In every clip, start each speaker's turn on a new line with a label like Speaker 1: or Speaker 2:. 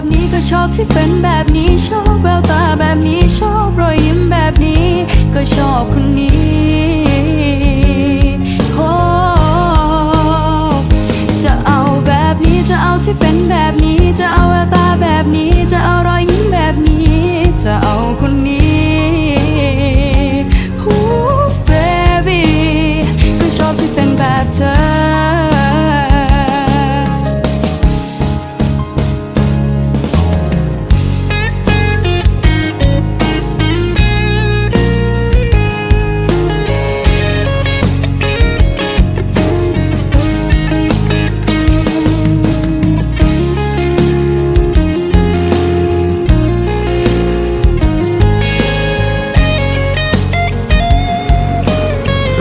Speaker 1: แบบนี้ก็ชอบที่เป็นแบบนี้ชอบแววตาแบบนี้ชอบรอยยิ้มแบบนี้ ก็ชอบคนนี้โอ้จะเอาแบบนี้จะเอาที่เป็นแบบนี้จะเอาแววตาแบบนี้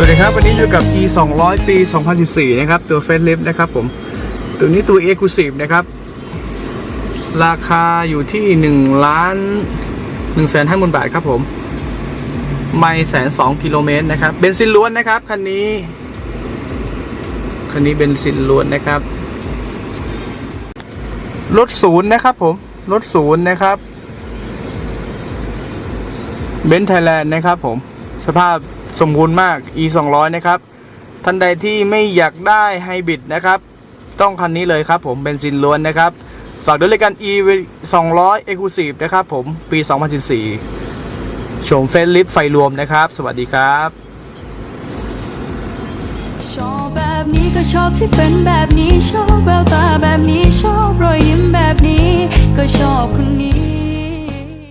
Speaker 2: วัสดีครับ วันนี้อยู่กับ e 2 0 0ปี 2014 นะครับ ตัวเฟ l ลิฟนะครับผม ตัวนี้ตัว e c l u s i v e นะครับ ราคาอยู่ที่1ล้าน1แสนห้าหมื่นบาทครับผม ไม่แสนสองกิโลเมตรนะครับ เบนซินล้วนนะครับ คันนี้ คันนี้เบนซินล้วนนะครับ รถศูนย์นะครับผม รถศูนย์นะครับ เบนไทยแลนด์นะครับผม สภาพ สมบูรณ์มาก e 2 0 0นะครับ ท่านใดที่ไม่อยากได้ไฮบริดนะครับ ต้องคันนี้เลยครับผมเบนซินล้วนนะครับ ฝากด้วยรายการ e 200 Exclusive นะครับผมปี 2014 ชมเฟซลิฟไฟรวมนะครับ สวัสดีครับ
Speaker 1: ชอบแบบนี้ก็ชอบที่เป็นแบบนี้